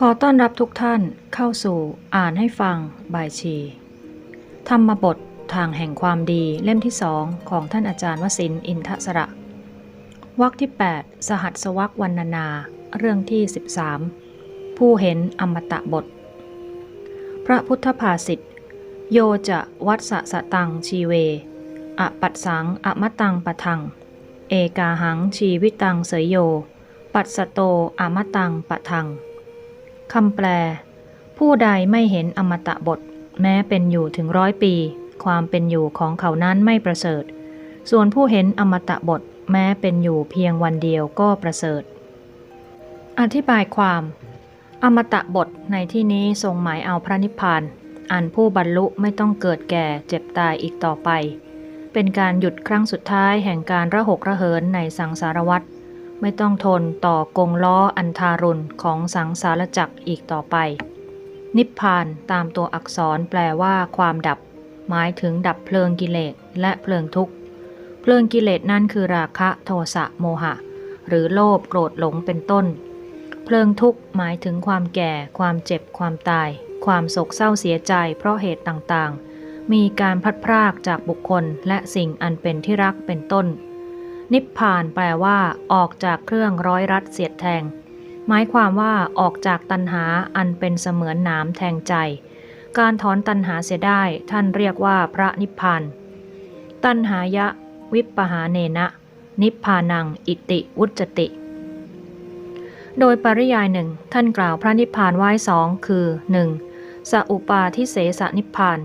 ขอต้อนรับทุกท่านเข้าสู่อ่านให้ฟังบายชี ธรรมบททางแห่งความดีเล่มที่สองของท่านอาจารย์วสินอินทสระวรรคที่ 8 สหัสวรรควรรณนา เรื่องที่ 13 ผู้เห็นอมตะบท พระพุทธภาษิตโยจะวัดสะสะตังชีเวอปัสสังอมตังปะทัง เอกาหังชีวิตังเสยโย ปัสสโตอมตังปะทัง คำแปล ผู้ใดไม่เห็นอมตะบท แม้เป็นอยู่ถึงร้อยปี ความเป็นอยู่ของเขานั้นไม่ประเสริฐ ส่วนผู้เห็นอมตะบท แม้เป็นอยู่เพียงวันเดียวก็ประเสริฐ อธิบายความ อมตะบทในที่นี้ทรงหมายเอาพระนิพพาน อันผู้บรรลุไม่ต้องเกิดแก่เจ็บตายอีกต่อไป เป็นการหยุดครั้งสุดท้ายแห่งการระหกระเหินในสังสารวัฏ ไม่ต้องทนต่อกงล้ออันทารุณของสังสารจักรอีกต่อไป นิพพานตามตัวอักษรแปลว่าความดับ หมายถึงดับเพลิงกิเลสและเพลิงทุกข์ เพลิงกิเลสนั่นคือราคะโทสะโมหะ หรือโลภโกรธหลงเป็นต้น เพลิงทุกข์หมายถึงความแก่ ความเจ็บ ความตาย ความโศกเศร้าเสียใจ เพราะเหตุต่างๆ มีการพัดพรากจากบุคคลและสิ่งอันเป็นที่รักเป็นต้น นิพพานแปลว่าออกจากเครื่องร้อยรัดเสียดแทง หมายความว่าออกจากตัณหาอันเป็นเสมือนหนามแทงใจ การถอนตัณหาเสียได้ท่านเรียกว่าพระนิพพาน ตัณหายะ วิปปหาเนนะนิพพานัง อิติวุจติ โดยปริยายหนึ่งท่านกล่าวพระนิพพานไว้สองคือ 1. สัอุปาทิเสสนิพพาน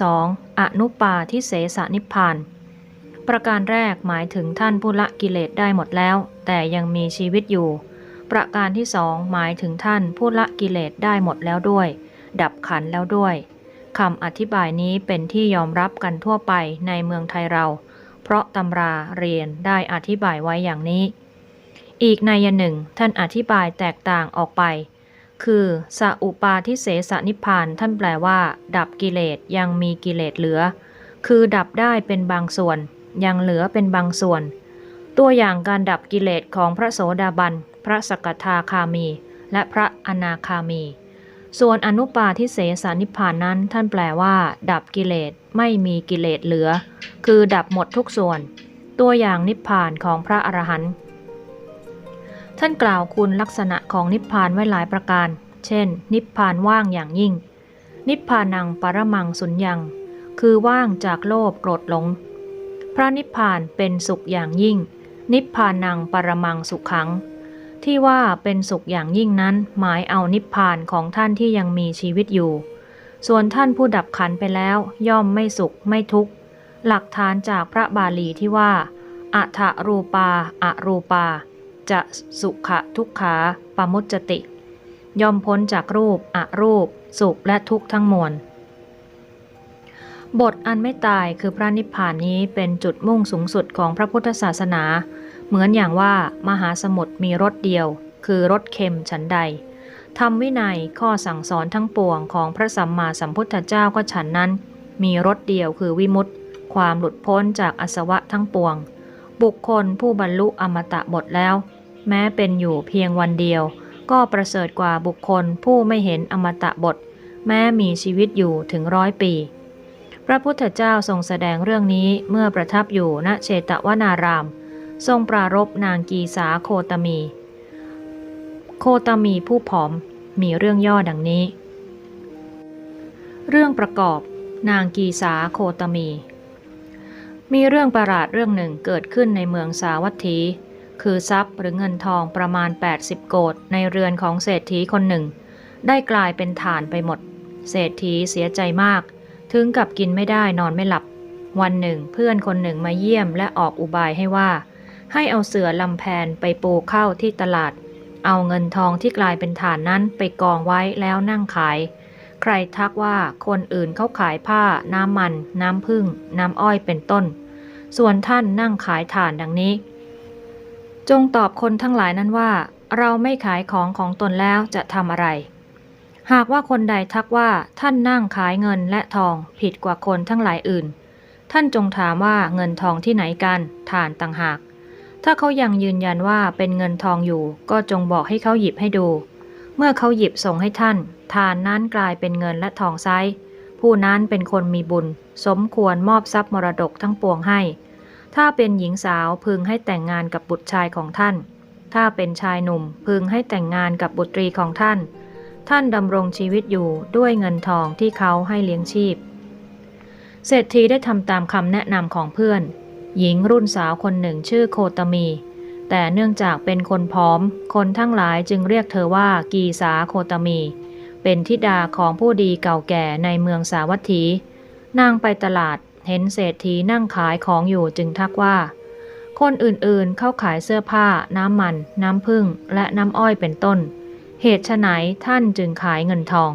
2. อนุปาทิเสสนิพพาน ประการแรกหมายถึงท่านผู้ละกิเลสได้หมดแล้ว แต่ยังมีชีวิตอยู่ ประการที่สองหมายถึงท่านผู้ละกิเลสได้หมดแล้วด้วย ดับขันแล้วด้วยคำอธิบายนี้เป็นที่ยอมรับกันทั่วไปในเมืองไทยเรา เพราะตำราเรียนได้อธิบายไว้อย่างนี้ อีกในยหนึ่งท่านอธิบายแตกต่างออกไป คือสอุปาทิเสสนิพานท่านแปลว่า ดับกิเลสยังมีกิเลสเหลือ คือดับได้เป็นบางส่วน ยังเหลือเป็นบางส่วน ตัวอย่างการดับกิเลสของพระโสดาบัน พระสกทาคามี และพระอนาคามี ส่วนอนุปาทิเสสนิพานนั้นท่านแปลว่า ดับกิเลสไม่มีกิเลสเหลือ คือดับหมดทุกส่วน ตัวอย่างนิพพานของพระอรหันต์ท่านกล่าวคุณลักษณะของนิพพานไว้หลายประการ เช่น นิพพานว่างอย่างยิ่ง นิพพานังปรมังสุญญัง คือว่างจากโลภโกรธหลง ระนิพพานเป็นสุขอย่างยิ่ง นิพพานังปรมังสุขขัง ที่ว่าเป็นสุขอย่างยิ่งนั้น หมายเอานิพพานของท่านที่ยังมีชีวิตอยู่ ส่วนท่านผู้ดับขันไปแล้วย่อมไม่สุขไม่ทุกข์ หลักฐานจากพระบาลีที่ว่าอัฐรูปาอรูปา จะสุขะทุกขาปมุจจติ ย่อมพ้นจากรูปอรูป สุขและทุกข์ทั้งมวล บทอันไม่ตายคือพระนิพพานนี้เป็นจุดมุ่งสูงสุดของพระพุทธศาสนา เหมือนอย่างว่ามหาสมุทรมีรสเดียว คือรสเค็มฉันใดธรรมวินัยข้อสั่งสอนทั้งปวงของพระสัมมาสัมพุทธเจ้าก็ฉันนั้น มีรสเดียวคือวิมุตติ ความหลุดพ้นจากอสวะทั้งปวง บุคคลผู้บรรลุอมตะบทแล้ว แม้เป็นอยู่เพียงวันเดียว ก็ประเสริฐกว่าบุคคลผู้ไม่เห็นอมตะบท แม้มีชีวิตอยู่ถึงร้อยปี พระพุทธเจ้าทรงแสดงเรื่องนี้เมื่อประทับอยู่ณเชตวนาราม ทรงปรารบนางกีสาโคตมี โคตมีผู้ผอมมีเรื่องย่อดังนี้ เรื่องประกอบ นางกีสาโคตมี มีเรื่องประหลาดเรื่องหนึ่งเกิดขึ้นในเมืองสาวัตถี คือทรัพย์หรือเงินทองประมาณ 80 โกดในเรือนของเศรษฐีคนหนึ่ง ได้กลายเป็นฐานไปหมด เศรษฐีเสียใจมาก ถึงกับกินไม่ได้นอนไม่หลับ วันหนึ่งเพื่อนคนหนึ่งมาเยี่ยมและออกอุบายให้ว่า ให้เอาเสือลำแพนไปปูเข้าที่ตลาด เอาเงินทองที่กลายเป็นฐานนั้นไปกองไว้แล้วนั่งขาย ใครทักว่าคนอื่นเขาขายผ้า น้ำมัน น้ำผึ้งน้ำอ้อยเป็นต้น ส่วนท่านนั่งขายถ่านดังนี้ จงตอบคนทั้งหลายนั้นว่า เราไม่ขายของของตนแล้วจะทำอะไร หากว่าคนใดทักว่าท่านนั่งขายเงินและทองผิดกว่าคนทั้งหลายอื่น ท่านจงถามว่าเงินทองที่ไหนกันถ่านต่างหาก ถ้าเขายังยืนยันว่าเป็นเงินทองอยู่ ก็จงบอกให้เขาหยิบให้ดู เมื่อเขาหยิบส่งให้ท่าน ทานนั้นกลายเป็นเงินและทองไซผู้นั้นเป็นคนมีบุญ สมควรมอบทรัพย์มรดกทั้งปวงให้ ถ้าเป็นหญิงสาวพึงให้แต่งงานกับบุตรชายของท่าน ถ้าเป็นชายหนุ่มพึงให้แต่งงานกับบุตรีของท่าน ท่านดำรงชีวิตอยู่ด้วยเงินทองที่เขาให้เลี้ยงชีพ เศรษฐีได้ทำตามคำแนะนำของเพื่อน หญิงรุ่นสาวคนหนึ่งชื่อโคตมี แต่เนื่องจากเป็นคนผอม คนทั้งหลายจึงเรียกเธอว่ากีสาโคตมี เป็นธิดาของผู้ดีเก่าแก่ในเมืองสาวัตถี นางไปตลาดเห็นเศรษฐีนั่งขายของอยู่จึงทักว่า คนอื่นๆ เข้าขายเสื้อผ้า น้ำมัน น้ำผึ้งและน้ำอ้อยเป็นต้น เหตุไฉนท่านจึงขายเงินทอง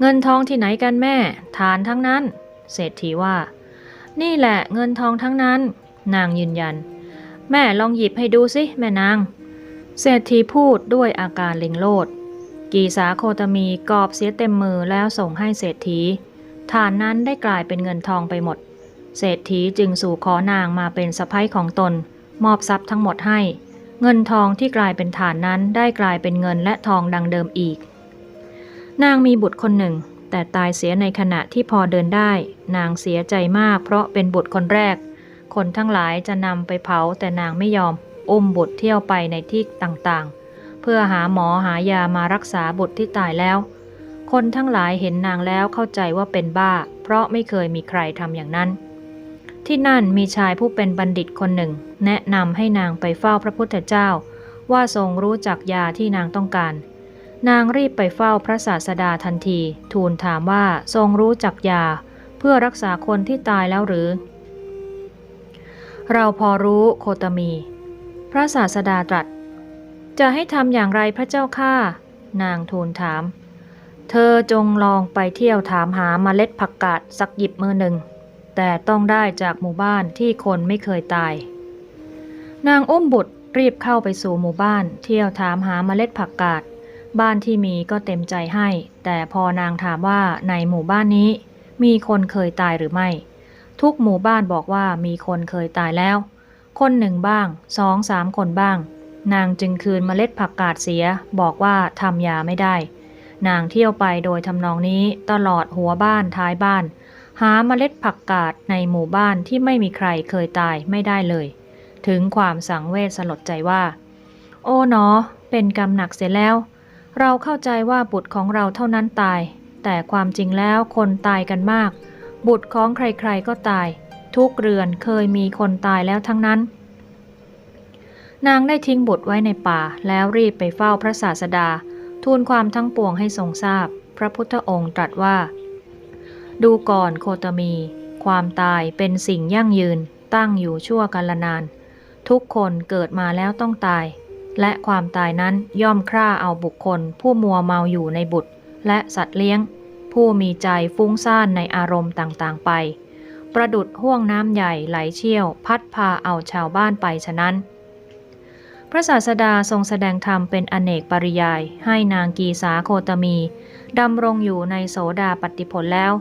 เงินทองที่ไหนกันแม่ ทานทั้งนั้น เศรษฐีว่า นี่แหละเงินทองทั้งนั้น นางยืนยัน แม่ลองหยิบให้ดูสิแม่นาง เศรษฐีพูดด้วยอาการเล็งโลด กีสาโคตมีกอบเสียเต็มมือแล้วส่งให้เศรษฐีฐานนั้นได้กลายเป็นเงินทองไปหมด เศรษฐีจึงสู่ขอนางมาเป็นสะพ้ยของตน มอบทรัพย์ทั้งหมดให้ เงินทองที่กลายเป็นฐานนั้นได้กลายเป็นเงินและทองดังเดิมอีก นางมีบุตรคนหนึ่ง แต่ตายเสียในขณะที่พอเดินได้ นางเสียใจมากเพราะเป็นบุตรคนแรก คนทั้งหลายจะนำไปเผาแต่นางไม่ยอม อุ้มบุตรเที่ยวไปในที่ต่างๆ เพื่อหาหมอหายามารักษาบุตรที่ตายแล้ว คนทั้งหลายเห็นนางแล้วเข้าใจว่าเป็นบ้า เพราะไม่เคยมีใครทำอย่างนั้น ที่นั่นมีชายผู้เป็นบัณฑิตคนหนึ่ง แนะนำให้นางไปเฝ้าพระพุทธเจ้า ว่าทรงรู้จักยาที่นางต้องการ นางรีบไปเฝ้าพระศาสดาทันที ทูลถามว่าทรงรู้จักยา เพื่อรักษาคนที่ตายแล้วหรือ เราพอรู้โคตมี พระศาสดาตรัส จะให้ทำอย่างไรพระเจ้าข้านางทูลถาม เธอจงลองไปเที่ยวถามหาเมล็ดผักกาดสักหยิบมือหนึ่ง แต่ต้องได้จากหมู่บ้านที่คนไม่เคยตาย นางอุ้มบุตรรีบเข้าไปสู่หมู่บ้าน เที่ยวถามหาเมล็ดผักกาดบ้านที่มีก็เต็มใจให้ แต่พอนางถามว่าในหมู่บ้านนี้ มีคนเคยตายหรือไม่ ทุกหมู่บ้านบอกว่ามีคนเคยตายแล้ว คนหนึ่งบ้างสองสามคนบ้าง นางจึงคืนเมล็ดผักกาดเสีย บอกว่าทำยาไม่ได้ นางเที่ยวไปโดยทำนองนี้ตลอดหัวบ้านท้ายบ้าน หาเมล็ดผักกาดในหมู่บ้านที่ไม่มีใครเคยตายไม่ได้เลย ถึงความสังเวชสลดใจว่า โอ้หนอ เป็นกรรมหนักเสียแล้ว เราเข้าใจว่าบุตรของเราเท่านั้นตาย แต่ความจริงแล้วคนตายกันมาก บุตรของใครๆก็ตาย ทุกเรือนเคยมีคนตายแล้วทั้งนั้น นางได้ทิ้งบุตรไว้ในป่า แล้วรีบไปเฝ้าพระศาสดา ทูลความทั้งปวงให้ทรงทราบ พระพุทธองค์ตรัสว่า ดูก่อนโคตมี ความตายเป็นสิ่งยั่งยืน ตั้งอยู่ชั่วกาลนาน ทุกคนเกิดมาแล้วต้องตาย และความตายนั้นย่อมคร่าเอาบุคคล ผู้มัวเมาอยู่ในบุตร และสัตว์เลี้ยง ผู้มีใจฟุ้งซ่านในอารมณ์ต่างๆไป ประดุดห่วงน้ำใหญ่ไหลเชี่ยว พัดพาเอาชาวบ้านไปฉะนั้นพระศาสดาทรงแสดงธรรมเป็นอเนกปริยาย ให้นางกีสาโคตมี ดำรงอยู่ในโสดาปฏิผลแล้ว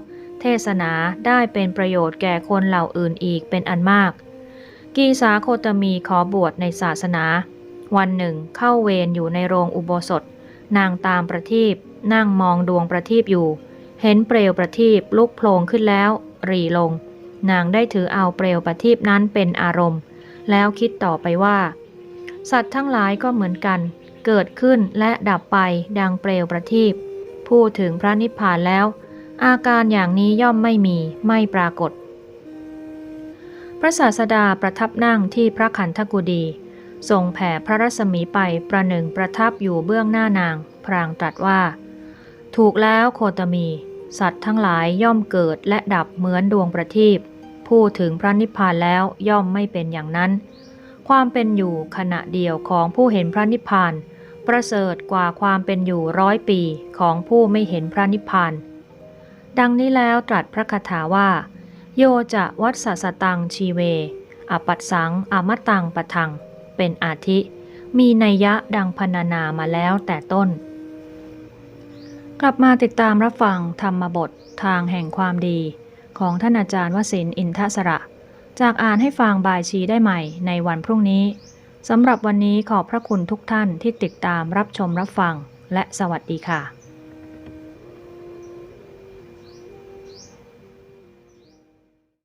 เทศนาได้เป็นประโยชน์แก่คนเหล่าอื่นอีกเป็นอันมาก กีสาโคตมีขอบวชในศาสนา วันหนึ่งเข้าเวรอยู่ในโรงอุโบสถ นางตามประทีปนั่งมองดวงประทีปอยู่ เห็นเปลวประทีปลุกโผล่ขึ้นแล้วรีลง นางได้ถือเอาเปลวประทีปนั้นเป็นอารมณ์ แล้วคิดต่อไปว่า สัตว์ทั้งหลายก็เหมือนกัน เกิดขึ้นและดับไปดังเปลวประทีปพูดถึงพระนิพพานแล้ว อาการอย่างนี้ย่อมไม่มีไม่ปรากฏ พระศาสดาประทับนั่งที่พระขันธกุฎีทรงแผ่พระรัศมีไปประหนึ่งประทับอยู่เบื้องหน้านาง พรางตรัสว่า ถูกแล้วโคตมี สัตว์ทั้งหลายย่อมเกิดและดับเหมือนดวงประทีปพูดถึงพระนิพพานแล้วย่อมไม่เป็นอย่างนั้น ความเป็นอยู่ขณะเดียวของผู้เห็นพระนิพพาน ประเสริฐกว่าความเป็นอยู่ร้อยปีของผู้ไม่เห็นพระนิพพาน ดังนี้แล้วตรัสพระคาถาว่า โยจะวัดสสตังชีเว อปัสสังอมตังปะทัง เป็นอาทิ มีนัยยะดังพรรณนามาแล้วแต่ต้น กลับมาติดตามรับฟังธรรมบททางแห่งความดี ของท่านอาจารย์วสินอินทสระ จากอ่านให้ฟังบายชีได้ใหม่ในวันพรุ่งนี้สำหรับวันนี้ขอบพระคุณทุกท่านที่ติดตามรับชมรับฟัง และสวัสดีค่ะ